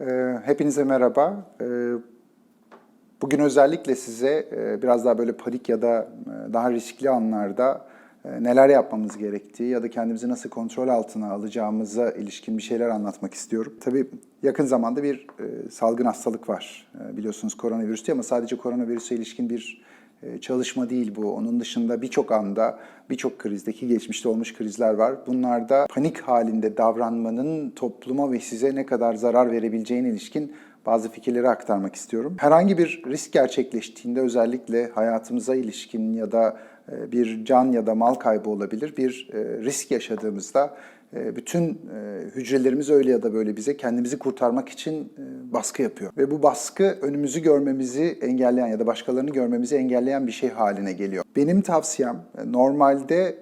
Ee, Hepinize merhaba. Ee, Bugün özellikle size e, biraz daha böyle panik ya da e, daha riskli anlarda e, neler yapmamız gerektiği ya da kendimizi nasıl kontrol altına alacağımıza ilişkin bir şeyler anlatmak istiyorum. Tabii yakın zamanda bir salgın hastalık var. Biliyorsunuz koronavirüs diye ama sadece koronavirüse ilişkin bir çalışma değil bu. Onun dışında birçok anda, birçok krizdeki geçmişte olmuş krizler var. Bunlarda panik halinde davranmanın topluma ve size ne kadar zarar verebileceğine ilişkin bazı fikirleri aktarmak istiyorum. Herhangi bir risk gerçekleştiğinde özellikle hayatımıza ilişkin ya da e, bir can ya da mal kaybı olabilir. Bir e, risk yaşadığımızda e, bütün hücrelerimiz öyle ya da böyle bize kendimizi kurtarmak için baskı yapıyor. Ve bu baskı önümüzü görmemizi engelleyen ya da başkalarını görmemizi engelleyen bir şey haline geliyor. Benim tavsiyem normalde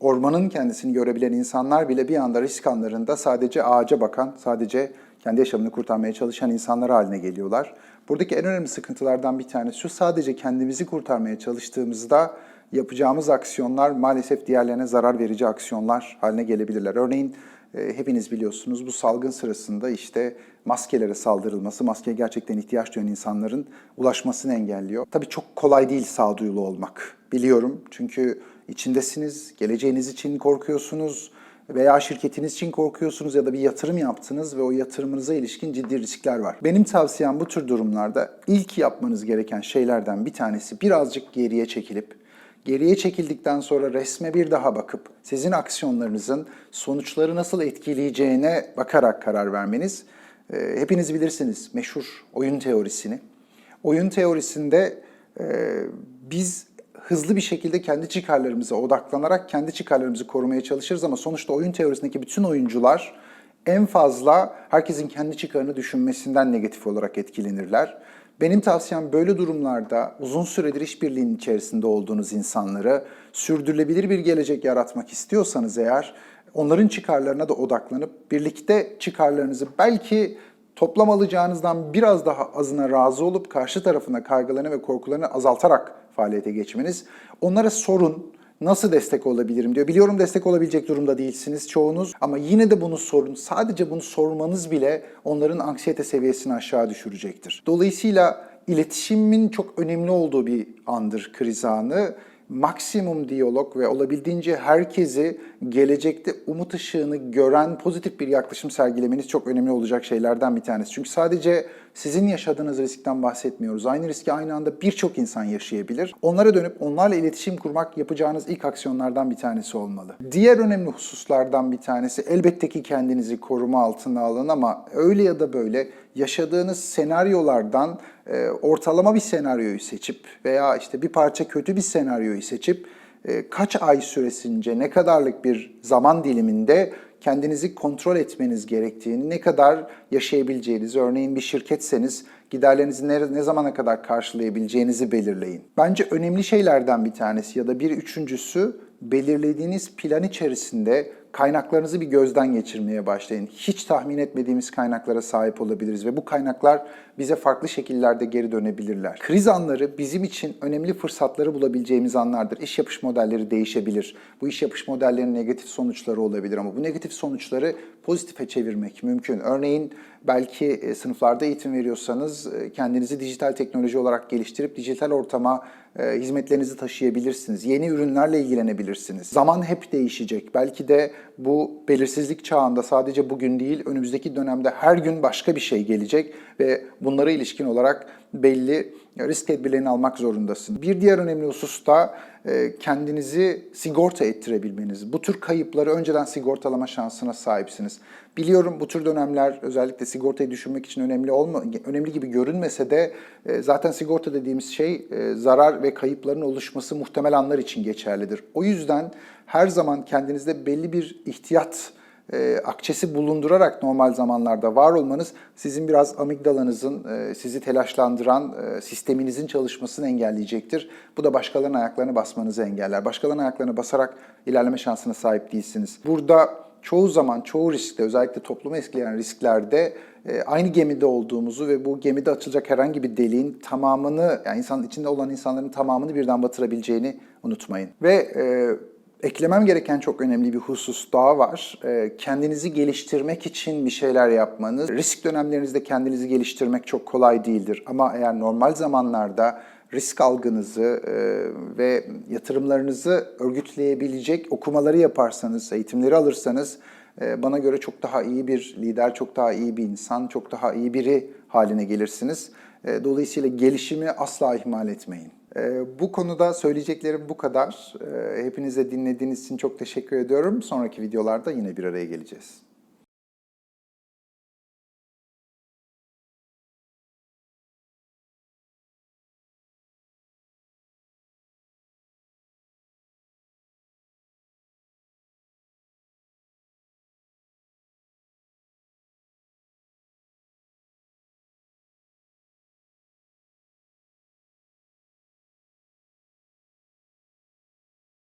ormanın kendisini görebilen insanlar bile bir anda risk anlarında sadece ağaca bakan, sadece kendi yaşamını kurtarmaya çalışan insanlar haline geliyorlar. Buradaki en önemli sıkıntılardan bir tanesi şu, sadece kendimizi kurtarmaya çalıştığımızda yapacağımız aksiyonlar maalesef diğerlerine zarar verici aksiyonlar haline gelebilirler. Örneğin e, hepiniz biliyorsunuz bu salgın sırasında işte maskelere saldırılması, maskeye gerçekten ihtiyaç duyan insanların ulaşmasını engelliyor. Tabii çok kolay değil sağduyulu olmak. Biliyorum çünkü içindesiniz, geleceğiniz için korkuyorsunuz veya şirketiniz için korkuyorsunuz ya da bir yatırım yaptınız ve o yatırımınıza ilişkin ciddi riskler var. Benim tavsiyem bu tür durumlarda ilk yapmanız gereken şeylerden bir tanesi birazcık geriye çekilip geriye çekildikten sonra resme bir daha bakıp sizin aksiyonlarınızın sonuçları nasıl etkileyeceğine bakarak karar vermeniz. Ee, hepiniz bilirsiniz meşhur oyun teorisini. Oyun teorisinde e, biz hızlı bir şekilde kendi çıkarlarımıza odaklanarak kendi çıkarlarımızı korumaya çalışırız ama sonuçta oyun teorisindeki bütün oyuncular en fazla herkesin kendi çıkarını düşünmesinden negatif olarak etkilenirler. Benim tavsiyem böyle durumlarda uzun süredir işbirliğinin içerisinde olduğunuz insanları sürdürülebilir bir gelecek yaratmak istiyorsanız eğer onların çıkarlarına da odaklanıp birlikte çıkarlarınızı belki toplam alacağınızdan biraz daha azına razı olup karşı tarafına kaygılarını ve korkularını azaltarak faaliyete geçmeniz. Onlara sorun, nasıl destek olabilirim diyor. Biliyorum destek olabilecek durumda değilsiniz çoğunuz ama yine de bunu sorun. Sadece bunu sormanız bile onların anksiyete seviyesini aşağı düşürecektir. Dolayısıyla iletişimin çok önemli olduğu bir andır kriz anı maksimum diyalog ve olabildiğince herkesi gelecekte umut ışığını gören pozitif bir yaklaşım sergilemeniz çok önemli olacak şeylerden bir tanesi. Çünkü sadece sizin yaşadığınız riskten bahsetmiyoruz. Aynı riski aynı anda birçok insan yaşayabilir. Onlara dönüp onlarla iletişim kurmak yapacağınız ilk aksiyonlardan bir tanesi olmalı. Diğer önemli hususlardan bir tanesi elbette ki kendinizi koruma altına alın ama öyle ya da böyle yaşadığınız senaryolardan e, ortalama bir senaryoyu seçip veya işte bir parça kötü bir senaryoyu seçip e, kaç ay süresince ne kadarlık bir zaman diliminde kendinizi kontrol etmeniz gerektiğini, ne kadar yaşayabileceğinizi, örneğin bir şirketseniz giderlerinizi ne, ne zamana kadar karşılayabileceğinizi belirleyin. Bence önemli şeylerden bir tanesi ya da bir üçüncüsü belirlediğiniz plan içerisinde kaynaklarınızı bir gözden geçirmeye başlayın. Hiç tahmin etmediğimiz kaynaklara sahip olabiliriz ve bu kaynaklar bize farklı şekillerde geri dönebilirler. Kriz anları bizim için önemli fırsatları bulabileceğimiz anlardır. İş yapış modelleri değişebilir. Bu iş yapış modellerinin negatif sonuçları olabilir ama bu negatif sonuçları pozitife çevirmek mümkün. Örneğin belki e, sınıflarda eğitim veriyorsanız e, kendinizi dijital teknoloji olarak geliştirip dijital ortama e, hizmetlerinizi taşıyabilirsiniz. Yeni ürünlerle ilgilenebilirsiniz. Zaman hep değişecek. Belki de bu belirsizlik çağında sadece bugün değil, önümüzdeki dönemde her gün başka bir şey gelecek ve bunlara ilişkin olarak belli risk tedbirlerini almak zorundasın. Bir diğer önemli husus da e, kendinizi sigorta ettirebilmeniz. Bu tür kayıpları önceden sigortalama şansına sahipsiniz. Biliyorum bu tür dönemler özellikle sigortayı düşünmek için önemli olma, önemli gibi görünmese de e, zaten sigorta dediğimiz şey e, zarar ve kayıpların oluşması muhtemel anlar için geçerlidir. O yüzden her zaman kendinizde belli bir ihtiyat e, akçesi bulundurarak normal zamanlarda var olmanız sizin biraz amigdalanızın e, sizi telaşlandıran e, sisteminizin çalışmasını engelleyecektir. Bu da başkalarının ayaklarını basmanızı engeller. Başkalarının ayaklarını basarak ilerleme şansına sahip değilsiniz. Burada çoğu zaman, çoğu riskte, özellikle toplumu etkileyen risklerde e, aynı gemide olduğumuzu ve bu gemide açılacak herhangi bir deliğin tamamını, yani insanın içinde olan insanların tamamını birden batırabileceğini unutmayın. Ve e, eklemem gereken çok önemli bir husus daha var. Ee, Kendinizi geliştirmek için bir şeyler yapmanız, risk dönemlerinizde kendinizi geliştirmek çok kolay değildir. Ama eğer normal zamanlarda risk algınızı e, ve yatırımlarınızı örgütleyebilecek okumaları yaparsanız, eğitimleri alırsanız e, bana göre çok daha iyi bir lider, çok daha iyi bir insan, çok daha iyi biri haline gelirsiniz. E, Dolayısıyla gelişimi asla ihmal etmeyin. E, Bu konuda söyleyeceklerim bu kadar. E, Hepinize dinlediğiniz için çok teşekkür ediyorum. Sonraki videolarda yine bir araya geleceğiz.